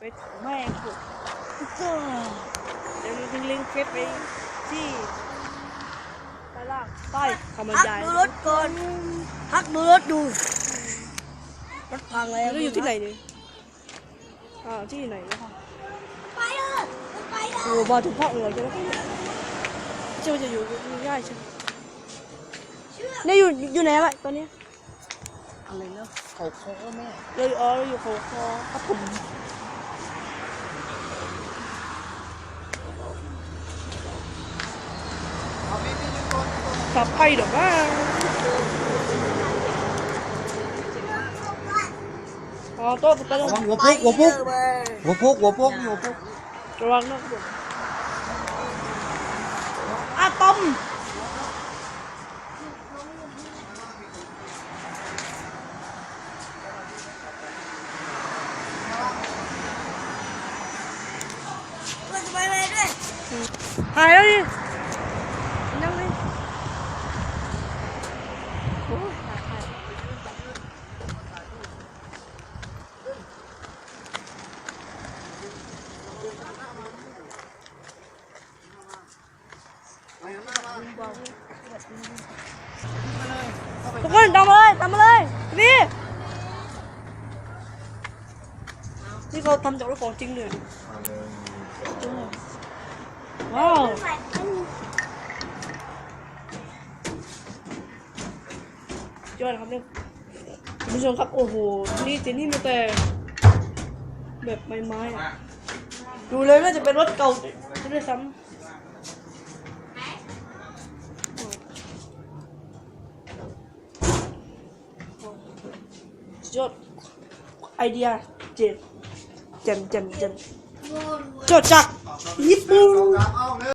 ไปถึงแม่งกูเดี๋ยวลิงลิงเก็บไปที่ใต้ล่างใต้คำบรรพักยายดูรถก่อนพักดูรถดูรถพังแล้วแล้วอยู่ที่ไหนเนี่ยอ่าที่ไหนนะคะไปเลยไปเลโอ้มาถึงภาคเหนือใช่ไหมเชื่อว่าจะอยู่ง่ายใช่ไหมเนี่ยอยู่อยู่ไหนวะตอนเนี้ยอะไรเนาะเขาโค้แม่เราอยู่อ๋อเราอยู่เขาคอครับผม ขับไปเดี๋ยวว่าอ๋อโต๊ะโต๊ะหัวพุกหัวพุกหัวพุกหัวพุกหัวพุก ระวังนะครับผมอะตอม เราจะไปไหนด้วย หายแล้วดิยังไงโอ้ยหายหาย ทุกคนตามมาเลยตามมาเลยนี่นี่เขาทำจากรถของจริงเลยว้าวยอดครับเนี่ยคุณผู้ชมครับโอ้โหนี่เจนี่มีแต่แบบไม้ๆอะดูเลยน่าจะเป็นรถเก่าจะด้วยซ้ำ ยอดไอเดียเจ็บเจ็มเจ็มเจ็มจดจากญี่ปุ่น